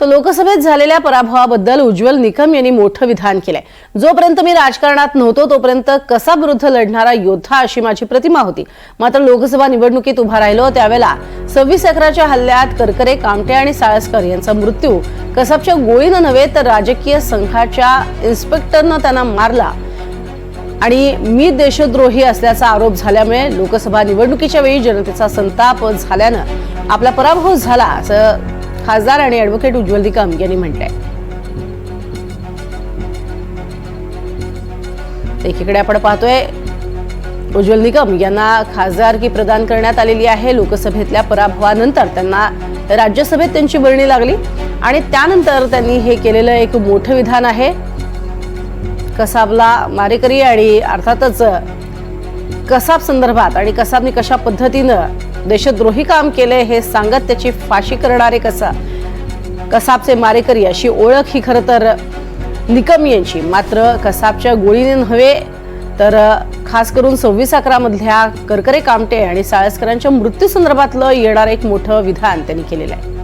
तर लोकसभेत झालेल्या पराभवाबद्दल उज्ज्वल निकम यांनी मोठं विधान केलंय. जोपर्यंत मी राजकारणात नव्हतो तोपर्यंत कसा विरुद्ध लढणारा योद्धा अशी माझी प्रतिमा होती. मात्र लोकसभा निवडणुकीत उभा राहिलो त्यावेळेला सव्वीस अकराच्या हल्ल्यात करकरे कामटे आणि साळसकर यांचा मृत्यू. कसाबच्या गोळीनं नव्हे तर राजकीय संघाच्या इन्स्पेक्टरनं त्यांना मारला. आणि मी देशद्रोही असल्याचा आरोप झाल्यामुळे लोकसभा निवडणुकीच्या वेळी जनतेचा संताप झाल्यानं आपला पराभव झाला असं खासदार आणि ऍडव्होकेट उज्ज्वल निकम यांनी म्हटलंय. एकीकडे आपण पाहतोय उज्ज्वल निकम यांना खासदारकी प्रदान करण्यात आलेली आहे. लोकसभेतल्या पराभवानंतर त्यांना राज्यसभेत त्यांची वर्णी लागली आणि त्यानंतर त्यांनी हे केलेलं एक मोठं विधान आहे. कसाबला मारेकरी आणि अर्थातच कसाब संदर्भात आणि कसाबने कशा पद्धतीनं देशद्रोही काम केलंय हे सांगत त्याची फाशी करणारे कसा कसाबचे मारेकरी अशी ओळख ही खरं तर निकम यांची. मात्र कसाबच्या गोळीने नव्हे तर खास करून सव्वीस अकरामधल्या करकरे कामटे आणि साळसकरांच्या मृत्यूसंदर्भातलं येणारं एक मोठं विधान त्यांनी केलेलं आहे.